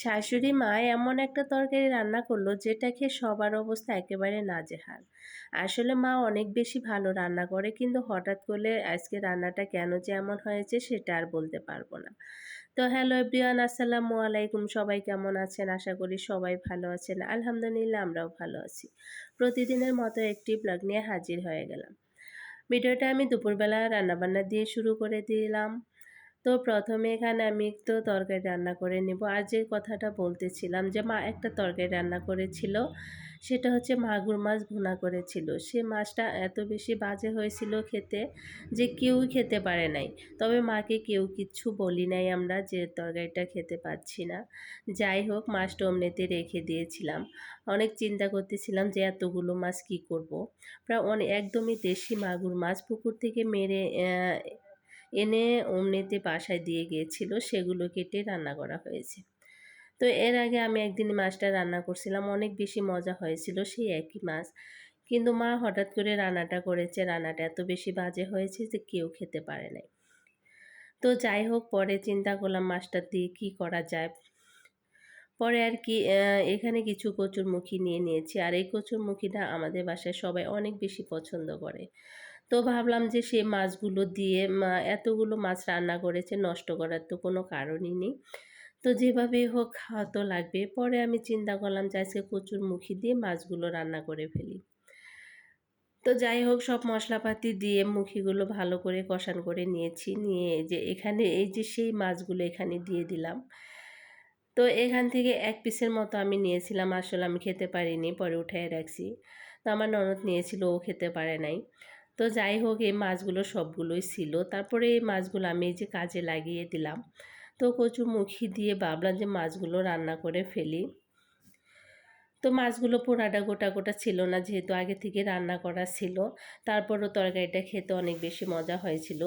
শাশুড়ি মা এমন একটা তরকারি রান্না করল, যেটা খেয়ে সবার অবস্থা একেবারে নাজেহাল। আসলে মা অনেক বেশি ভালো রান্না করে, কিন্তু হঠাৎ করে আজকে রান্নাটা কেন যে এমন হয়েছে সেটা আর বলতে পারব না। তো হ্যালো এভরিওয়ান, আসসালামু আলাইকুম। সবাই কেমন আছেন? আশা করি সবাই ভালো আছেন। আলহামদুলিল্লাহ, আমরাও ভালো আছি। প্রতিদিনের মতো একটি ব্লগ নিয়ে হাজির হয়ে গেলাম। ভিডিওটা আমি দুপুরবেলা রান্নাবান্না দিয়ে শুরু করে দিলাম। তো প্রথমে এখানে আমি একটু তরকারি রান্না করে নেব। আর যে কথাটা বলতেছিলাম যে, মা একটা তরকারি রান্না করেছিল, সেটা হচ্ছে মাগুর মাছ ভুনা করেছিল। সে মাছটা এত বেশি বাজে হয়েছিল খেতে যে কেউই খেতে পারে নাই। তবে মাকে কেউ কিচ্ছু বলি নাই আমরা যে, তরকারিটা খেতে পাচ্ছি না। যাই হোক, মাছটা অমনিতে রেখে দিয়েছিলাম। অনেক চিন্তা করতেছিলাম যে, এতগুলো মাছ কি করব। প্রায় অনেক একদমই দেশি মাগুর মাছ পুকুর থেকে মেরে এনে অমনিতে বাসায় দিয়ে গিয়েছিল, সেগুলো কেটে রান্না করা হয়েছে। তো এর আগে আমি একদিন মাছটা রান্না করছিলাম, অনেক বেশি মজা হয়েছিল সেই একই মাছ। কিন্তু মা হঠাৎ করে রান্নাটা করেছে, রান্নাটা এত বেশি বাজে হয়েছে যে কেউ খেতে পারে নাই। তো যাই হোক, পরে চিন্তা করলাম মাছটা দিয়ে কী করা যায়। পরে আর কি এখানে কিছু কচুরমুখী নিয়ে নিয়েছি। আর এই কচুরমুখীটা আমাদের বাসায় সবাই অনেক বেশি পছন্দ করে। তো ভাবলাম যে সে মাছগুলো দিয়ে এতগুলো মাছ রান্না করেছে, নষ্ট করার তো কোনো কারণই নেই। তো যেভাবে হোক, খাওয়া তো লাগবে পরে আমি চিন্তা করলাম যে আজকে কচুর মুখি দিয়ে মাছগুলো রান্না করে ফেলি। তো যাই হোক, সব মশলাপাতি দিয়ে মুখিগুলো ভালো করে কষান করে নিয়েছি। নিয়ে যে এখানে, এই যে সেই মাছগুলো এখানে দিয়ে দিলাম। তো এখান থেকে এক পিসের মতো আমি নিয়েছিলাম। আসলে আমি খেতে পারিনি, পরে উঠাই রাখছি। তো আমার ননদ নিয়েছিল, ও খেতে পারে নাই। তো যাই হোক, এই মাছগুলো সবগুলোই ছিল। তারপরে এই মাছগুলো আমি এই যে কাজে লাগিয়ে দিলাম। তো কচু মুখি দিয়ে ভাবলাম যে মাছগুলো রান্না করে ফেলি। তো মাছগুলো পোড়াটা গোটা গোটা ছিল না, যেহেতু আগে থেকে রান্না করা ছিল। তারপরও তরকারিটা খেতে অনেক বেশি মজা হয়েছিল।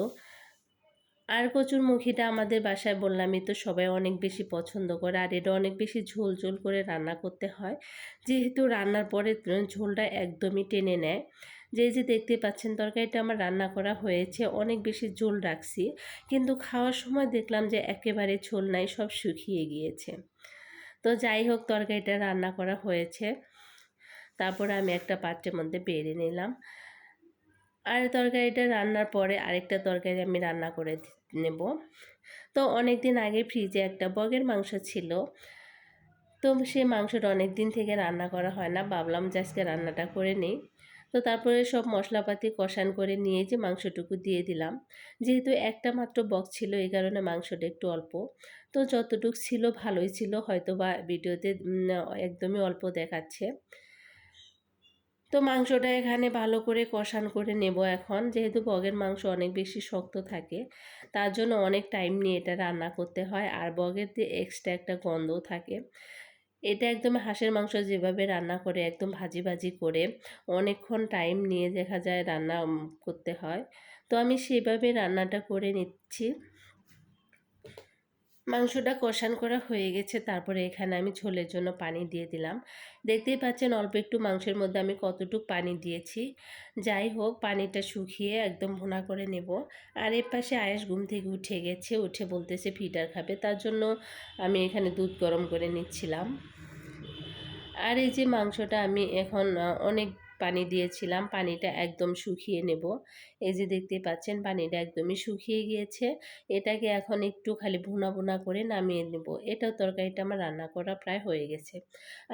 আর কচুর মুখিটা আমাদের বাসায় বললামই তো, সবাই অনেক বেশি পছন্দ করে। আর এটা অনেক বেশি ঝোল ঝোল করে রান্না করতে হয়। যেহেতু রান্নার পরে ঝোলটা একদমই টেনে নেয়। যে যে দেখতে পাচ্ছেন তরকারিটা আমার রান্না করা হয়েছে, অনেক বেশি ঝোল রাখছি। কিন্তু খাওয়ার সময় দেখলাম যে একেবারে ঝোল নাই, সব শুকিয়ে গিয়েছে। তো যাই হোক, তরকারিটা রান্না করা হয়েছে। তারপরে আমি একটা পাত্রের মধ্যে বেড়ে নিলাম। আর তরকারিটা রান্নার পরে আরেকটা তরকারি আমি রান্না করে নেব। তো অনেক দিন আগে ফ্রিজে একটা বগের মাংস ছিল। তো সেই মাংসটা অনেক দিন থেকে রান্না করা হয় না। ভাবলাম যে আজকে রান্নাটা করে নিই। তো তারপরে সব মশলাপাতি কষান করে নিয়ে যে মাংসটুকু দিয়ে দিলাম। যেহেতু একটা মাত্র বক্স ছিল, এই কারণে মাংসটা একটু অল্প। তো যতটুকু ছিল ভালোই ছিল হয়তো বা ভিডিওতে একদমই অল্প দেখাচ্ছে। তো মাংসটা এখানে ভালো করে কষান করে নেব এখন। যেহেতু বগের মাংস অনেক বেশি শক্ত থাকে, তার জন্য অনেক টাইম নিয়ে এটা রান্না করতে হয়। আর বগের দিয়ে এক্সট্রা একটা গন্ধও থাকে। এটা একদম হাঁসের মাংস যেভাবে রান্না করে, একদম ভাজি ভাজি করে অনেকক্ষণ টাইম নিয়ে দেখা যায় রান্না করতে হয়। তো আমি সেভাবে রান্নাটা করে নিচ্ছি। মাংসটা কষান করা হয়ে গেছে। তারপরে এখানে আমি ঝোলের জন্য পানি দিয়ে দিলাম। দেখতেই পাচ্ছেন অল্প একটু মাংসের মধ্যে আমি কতটুকু পানি দিয়েছি। যাই হোক, পানিটা শুকিয়ে একদম ভুনা করে নেব। আর এর পাশে আয়েস ঘুম থেকে উঠে গেছে, উঠে বলতেছে ফিটার খাবে। তার জন্য আমি এখানে দুধ গরম করে নিচ্ছিলাম। আর এই যে মাংসটা আমি এখন অনেক পানি দিয়েছিলাম, পানিটা একদম শুকিয়ে নেব। এই যে দেখতে পাচ্ছেন, পানিটা একদমই শুকিয়ে গিয়েছে। এটাকে এখন একটু খালি ভুনা ভুনা করে নামিয়ে নেব। এটাও তরকারিটা আমার রান্না করা প্রায় হয়ে গেছে।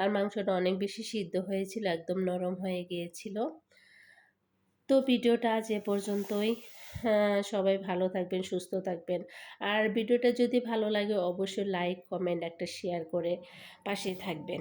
আর মাংসটা অনেক বেশি সিদ্ধ হয়েছিল, একদম নরম হয়ে গিয়েছিল। তো ভিডিওটা আজ এ পর্যন্তই। সবাই ভালো থাকবেন, সুস্থ থাকবেন। আর ভিডিওটা যদি ভালো লাগে, অবশ্যই লাইক, কমেন্ট একটা শেয়ার করে পাশে থাকবেন।